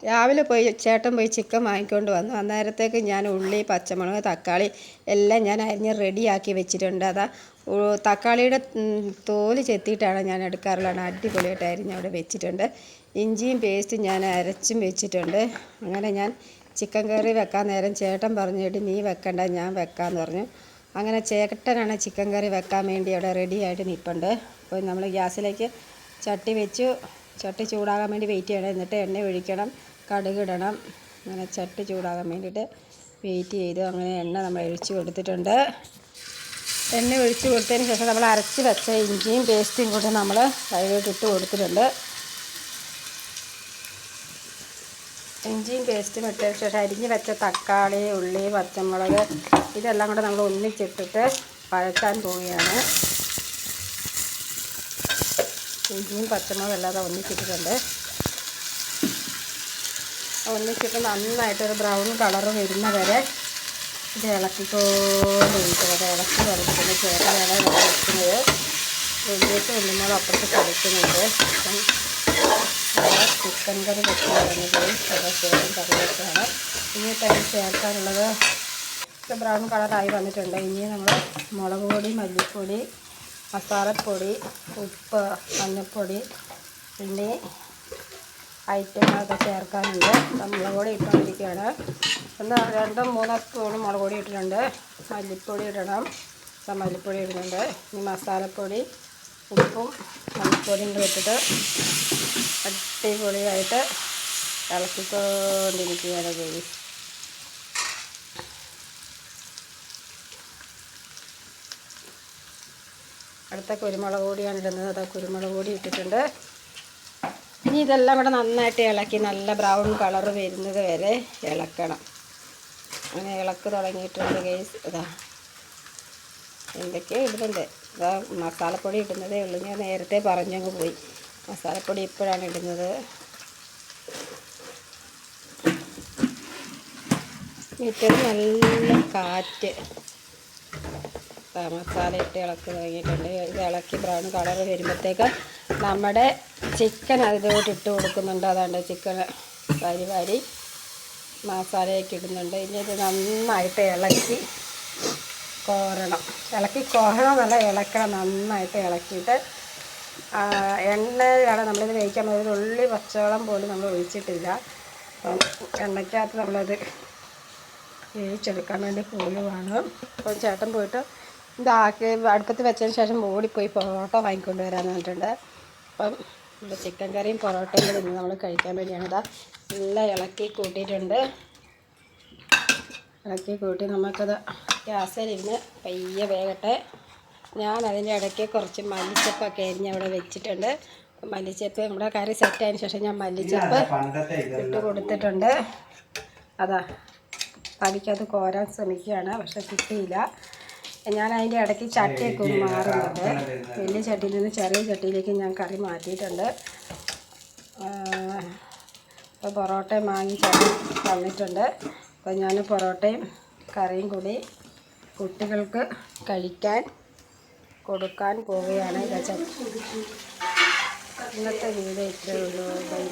രാവിലെ പോയി ചേട്ടൻ പോയി ചിക്കൻ വാങ്ങിക്കൊണ്ട് വന്നു. അന്നേരത്തേക്ക് ഞാൻ ഉള്ളി പച്ചമുളക് തക്കാളി എല്ലാം ഞാൻ അരിഞ്ഞ് റെഡിയാക്കി വെച്ചിട്ടുണ്ട്. അതാ തക്കാളിയുടെ തോൽ ചെത്തിയിട്ടാണ് ഞാൻ എടുക്കാറുള്ളത്. അടിപൊളിയായിട്ട് അരിഞ്ഞ് അവിടെ വെച്ചിട്ടുണ്ട്. ഇഞ്ചിയും പേസ്റ്റും ഞാൻ അരച്ചും വെച്ചിട്ടുണ്ട്. അങ്ങനെ ഞാൻ ചിക്കൻ കറി വെക്കാൻ നേരം ചേട്ടൻ പറഞ്ഞിട്ട് "എടി നീ വെക്കണ്ട ഞാൻ വെക്കാമെന്ന് പറഞ്ഞു. അങ്ങനെ ചേട്ടനാണ് ചിക്കൻ കറി വെക്കാൻ വേണ്ടി അവിടെ റെഡിയായിട്ട് നിൽപ്പുണ്ട് അപ്പോൾ നമ്മൾ ഗ്യാസിലേക്ക് ചട്ടി വെച്ചു. ചട്ടി ചൂടാകാൻ വേണ്ടി വെയിറ്റ് ചെയ്യണം. എന്നിട്ട് എണ്ണ ഒഴിക്കണം കടുക് ഇടണം. അങ്ങനെ ചട്ടി ചൂടാകാൻ വേണ്ടിയിട്ട് വെയിറ്റ് ചെയ്തു. അങ്ങനെ എണ്ണ നമ്മൾ ഒഴിച്ച് കൊടുത്തിട്ടുണ്ട്. എണ്ണ ഒഴിച്ച് കൊടുത്തതിന് ശേഷം നമ്മൾ അരച്ച് വെച്ച ഇഞ്ചിയും പേസ്റ്റും കൂടി നമ്മൾ അതിലോട്ട് ഇട്ട് കൊടുത്തിട്ടുണ്ട്. ഇഞ്ചിയും പേസ്റ്റും ഇട്ടതിന് ശേഷം അരിഞ്ഞ് വെച്ച തക്കാളി ഉള്ളി പച്ചമുളക് ഇതെല്ലാം കൂടെ നമ്മൾ ഒന്നിച്ചിട്ടിട്ട് വഴറ്റാൻ പോവുകയാണ്. ഇഞ്ചിയും പച്ചമുളകും അല്ലാതെ ഒന്നിച്ചിട്ടിട്ടുണ്ട്. ഒന്നിച്ചിട്ട് നന്നായിട്ടൊരു ബ്രൗൺ കളർ വരുന്ന വരെ ഇത് ഇളക്കിക്കോണ്ടിരിക്കുന്നത് ഇളക്കി തുടങ്ങിയിട്ടുണ്ട് ചേട്ടനാണ് ഇവിടെ വെക്കുന്നത് വെള്ളിയിട്ട് ഉള്ളിമോൾ അപ്പുറത്ത് കളിക്കുന്നുണ്ട് അപ്പം ചിക്കൻ കറി വെക്കുകയാണെങ്കിൽ ഇവിടെ ചേട്ടൻ കറി വെച്ചാണ് ഇനി തന്നെ ചേർക്കാനുള്ളത്. ബ്രൗൺ കളറായി വന്നിട്ടുണ്ട്. ഇനി നമ്മൾ മുളക് പൊടി മല്ലിപ്പൊടി മസാലപ്പൊടി ഉപ്പ് മഞ്ഞൾപ്പൊടി പിന്നെ ഐറ്റങ്ങളൊക്കെ ചേർക്കാനുണ്ട്. മുളക് പൊടി ഇട്ടുകൊണ്ടിരിക്കുകയാണ്. ഒന്ന് രണ്ടും മൂന്നോ സ്പൂൺ മുളക് പൊടി ഇട്ടിട്ടുണ്ട്. മല്ലിപ്പൊടി ഇടണം. മല്ലിപ്പൊടി ഇടുന്നുണ്ട്. ഇനി മസാലപ്പൊടി ഉപ്പും മല്ലിപ്പൊടിയും കൂടി ഇട്ടിട്ട് അടിപൊളിയായിട്ട് ഇളക്കിക്കൊണ്ടിരിക്കുകയാണ് ഗെയ്സ് അടുത്ത കുരുമുളക് പൊടിയാണ് ഇടുന്നത്. അത് കുരുമുളക് പൊടി ഇട്ടിട്ടുണ്ട്. ഇനി ഇതെല്ലാം കൂടെ നന്നായിട്ട് ഇളക്കി നല്ല ബ്രൗൺ കളർ വരുന്നത് വരെ ഇളക്കണം. അങ്ങനെ ഇളക്ക് തുടങ്ങിയിട്ടുണ്ട് ഗൈസ് ഇതാ എന്തൊക്കെയോ ഇടുന്നുണ്ട്. ഇതാ മസാലപ്പൊടി ഇടുന്നതേ ഉള്ളൂ. ഞാൻ നേരത്തെ പറഞ്ഞങ്ങ് പോയി. മസാലപ്പൊടി ഇപ്പോഴാണ് ഇടുന്നത്. മീറ്റർ നല്ല കാറ്റ്. മസാല ഇട്ട് ഇളക്കി തുടങ്ങിയിട്ടുണ്ട്. ഇത് ഇളക്കി ബ്രൗൺ കളർ വരുമ്പോഴത്തേക്ക് നമ്മുടെ ചിക്കൻ അതിലോട്ട് ഇട്ട് കൊടുക്കുന്നുണ്ട്. അതാണ്ട് ചിക്കൻ വാരി വാരി മസാലയൊക്കെ ഇടുന്നുണ്ട്. ഇനി ഇത് നന്നായിട്ട് ഇളക്കി കോരണം. ഇളക്കി കോരണം എന്നല്ല ഇളക്കണം. നന്നായിട്ട് ഇളക്കിയിട്ട് എണ്ണയാണ് നമ്മളിത് വേവിക്കാൻ പോകുന്നത്. ഉള്ളി പച്ചവെള്ളം പോലും നമ്മൾ ഒഴിച്ചിട്ടില്ല. അപ്പം എണ്ണയ്ക്കകത്ത് നമ്മളത് വേവിച്ചെടുക്കാൻ വേണ്ടി പോലുമാണ് അപ്പം ചേട്ടൻ പോയിട്ട് ഇതാക്കി അടുപ്പത്ത് വെച്ചതിന് ശേഷം ഓടിപ്പോയി പൊറോട്ട വാങ്ങിക്കൊണ്ട് വരാമെന്ന് പറഞ്ഞിട്ടുണ്ട്. അപ്പം നമ്മുടെ ചിക്കൻ കറിയും പൊറോട്ടയും കൂടി ഇന്ന് നമ്മൾ കഴിക്കാൻ വേണ്ടിയാണ്. ഇതാ എല്ലാം ഇളക്കി കൂട്ടിയിട്ടുണ്ട്. ഇളക്കി കൂട്ടി നമുക്കത് ഗ്യാസിലിരുന്ന് പയ്യെ വേകട്ടെ. ഞാൻ അതിന്റെ ഇടയ്ക്ക് കുറച്ച് മല്ലിച്ചപ്പൊക്കെ അരിഞ്ഞ് അവിടെ വെച്ചിട്ടുണ്ട്. മല്ലിച്ചപ്പ് നമ്മുടെ കറി സെറ്റായതിന് ശേഷം ഞാൻ മല്ലിച്ചപ്പ് ഇട്ട് കൊടുത്തിട്ടുണ്ട്. അതാ തടിക്കകത്ത് കോരാൻ ശ്രമിക്കുകയാണ് പക്ഷെ കിട്ടിയില്ല. ഞാൻ അതിന്റെ ഇടയ്ക്ക് ചട്ടിയൊക്കെ ഒന്ന് മാറുന്നുണ്ട്. വലിയ ചട്ടിയിൽ നിന്ന് ചെറിയ ചട്ടിയിലേക്ക് ഞാൻ കറി മാറ്റിയിട്ടുണ്ട്. അപ്പോൾ പൊറോട്ടയും വാങ്ങി ചട്ടി തന്നിട്ടുണ്ട് അപ്പോൾ ഞാൻ പൊറോട്ടയും കറിയും കൂടി കുട്ടികൾക്ക് കഴിക്കാൻ കൊടുക്കാൻ പോവുകയാണ്. ഇന്നത്തെ വീഡിയോ ഇത്രയേ ഉള്ളൂ. ബൈ